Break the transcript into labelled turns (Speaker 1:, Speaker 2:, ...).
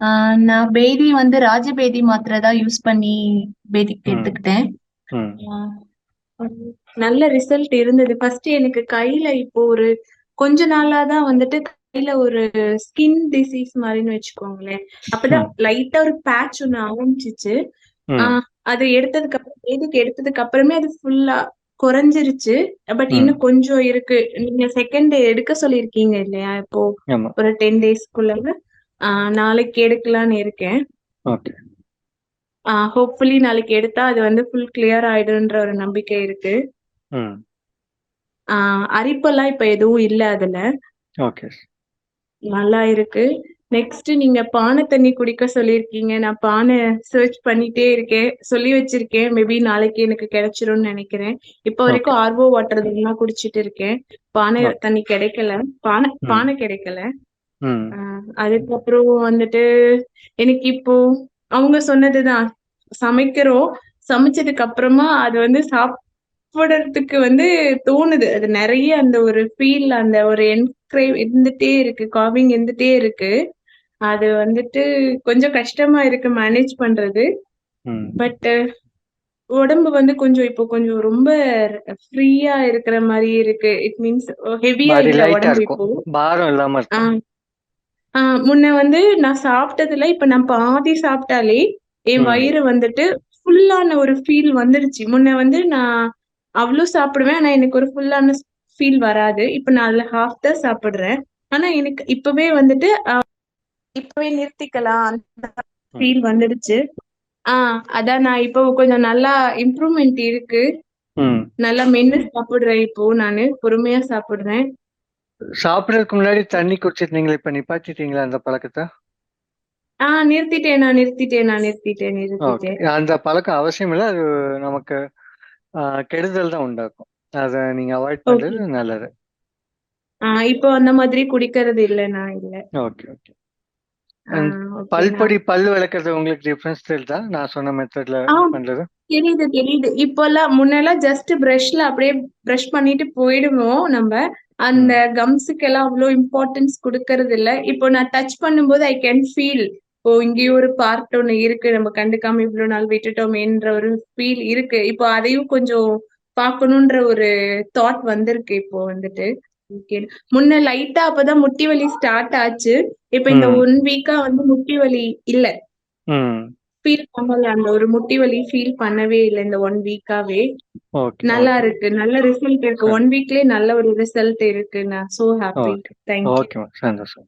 Speaker 1: ஆஹ் நான் பேதி வந்து ராஜபேதி மாத்திரை தான் யூஸ் பண்ணி பேதிக்கு. எடுத்துக்கிட்டேன். நல்ல ரிசல்ட் இருந்தது. ஃபர்ஸ்ட் எனக்கு கையில இப்போ ஒரு கொஞ்ச நாளா தான் வந்துட்டு கையில ஒரு ஸ்கின் டிசீஸ் மாதிரின்னு வச்சுக்கோங்களேன். அப்பதான். லைட்டா ஒரு பேட்ச் ஒண்ணு ஆரம்பிச்சிச்சு. அது எடுத்ததுக்கு அப்புறம் பேதிக்கு எடுத்ததுக்கு அப்புறமே அது ஃபுல்லா குறைஞ்சிருச்சு. பட். இன்னும் கொஞ்சம் இருக்கு. நீங்க செகண்ட் எடுக்க சொல்லியிருக்கீங்க இல்லையா? இப்போ ஒரு டென் டேஸ்க்குள்ள நாளைக்கு எடுக்கலான்னு இருக்கேன்.
Speaker 2: ஓகே.
Speaker 1: ஹோப்ஃபுல்லி நாளைக்கு எடுத்தா அது வந்து ஃபுல் கிளியர் ஆயிடுன்ற ஒரு நம்பிக்கை இருக்கு. அரிப்பெல்லாம் இப்ப எதுவும் இல்ல அதுல.
Speaker 2: ஓகே.
Speaker 1: நல்லா இருக்கு. நெக்ஸ்ட் நீங்க பானை தண்ணி குடிக்க சொல்லியிருக்கீங்க. நான் பானை சர்ச் பண்ணிட்டே இருக்கேன். சொல்லி வச்சிருக்கேன். மேபி நாளைக்கு எனக்கு கிடைச்சிரும்னு நினைக்கிறேன். இப்போ வரைக்கும் ஆர்வோ வாட்டர் தான் குடிச்சிட்டு இருக்கேன். பானை. தண்ணி கிடைக்கல. பானை. பானை கிடைக்கல. அதுக்கப்புறம் வந்துட்டு எனக்கு இப்போ அவங்க சொன்னதுதான். சமைக்கிறோம். சமைச்சதுக்கு அப்புறமா அது வந்து சாப்பிடறதுக்கு வந்து தோணுது. அது நிறைய அந்த ஒரு ஃபீல் அந்த ஒரு என்கிரேவ் இருந்துட்டே இருக்கு. காவிங் இருந்துட்டே இருக்கு. அது வந்துட்டு கொஞ்சம் கஷ்டமா இருக்கு மேனேஜ் பண்றது. பட் உடம்பு வந்து கொஞ்சம் இப்போ கொஞ்சம் ரொம்ப ஃப்ரீயா இருக்கிற மாதிரி இருக்கு. இட் மீன்ஸ் ஹெவியா இல்ல உடம்பு இப்போ.
Speaker 2: பாரம் இல்லாம
Speaker 1: முன்ன வந்து நான் சாப்பிட்டதுல இப்ப நான் பாதி சாப்பிட்டாலே என். வயிறு வந்துட்டு ஃபுல்லான ஒரு ஃபீல் வந்துருச்சு. முன்ன வந்து நான் அவ்வளவு சாப்பிடுவேன் ஆனா எனக்கு ஒரு ஃபுல்லான ஃபீல் வராது. இப்ப நான் அதுல ஹாஃப் தான் சாப்பிடுறேன். ஆனா எனக்கு இப்பவே வந்துட்டு இப்பவே நிறுத்திக்கலாம். ஃபீல் வந்துடுச்சு ஆஹ் அதான் நான் இப்போ கொஞ்சம் நல்லா இம்ப்ரூவ்மெண்ட் இருக்கு. நல்லா மென்னு சாப்பிடுறேன் இப்போ நானு. பொறுமையா சாப்பிடுறேன்.
Speaker 2: சாப்பிடறதுக்கு முன்னாடி தண்ணி குடிச்சிருந்தீங்களா இப்ப நிப்பாட்டிட்டீங்களா அந்த பழக்கத்தை?
Speaker 1: ஆஹ் நிறுத்திட்டேன் நான் நிறுத்திட்டேன் நான் நிறுத்திட்டேன் நிறுத்திட்டேன்.
Speaker 2: அந்த பழக்கம் அவசியம் இல்லை. அது நமக்கு கெடுதல் தான் உண்டாக்கும். அதை நீங்க அவாய்ட் பண்றது நல்லது.
Speaker 1: இப்போ அந்த மாதிரி குடிக்கிறது இல்ல நான் இல்ல.
Speaker 2: Okay okay. பல்பொடி பல் விளக்குறது உங்களுக்கு டிஃபரன்ஸ் தெரியுதா? நான் சொன்ன மெத்தட்ல. பண்றது.
Speaker 1: தெரியுது தெரியுது. இப்பெல்லாம் முன்னெல்லாம் ஜஸ்ட் பிரஷ்ல அப்படியே பிரஷ் பண்ணிட்டு போயிடுவோம் நம்ம. அந்த கம்ஸுக்கு எல்லாம் அவ்வளவு இம்பார்ட்டன்ஸ் கொடுக்கறது இல்ல இப்போ நான் டச் பண்ணும்போது ஐ கேன் ஃபீல் ஓ இங்கேயும் ஒரு பார்ட் ஒண்ணு இருக்கு. நம்ம கண்டுக்காம இவ்வளவு நாள் விட்டுட்டோமேன்ற ஒரு ஃபீல் இருக்கு. இப்போ அதையும் கொஞ்சம் பார்க்கணுன்ற ஒரு தாட் வந்திருக்கு இப்போ வந்துட்டு. முன்ன லைட்டா அப்பதான் முட்டி வலி ஸ்டார்ட் ஆச்சு. இப்ப இந்த. ஒன் வீக்கா வந்து முட்டி வலி இல்ல. ஃபீல் பண்ணல. அந்த ஒரு முட்டி வலி ஃபீல் பண்ணவே இல்லை இந்த ஒன் வீக்காவே நல்லா இருக்கு. நல்ல ரிசல்ட் இருக்கு. ஒன் வீக்லயே நல்ல ஒரு ரிசல்ட் இருக்கு. நான் சோ ஹாப்பி தேங்க்யூ
Speaker 2: ஓகே சந்தோஷம்.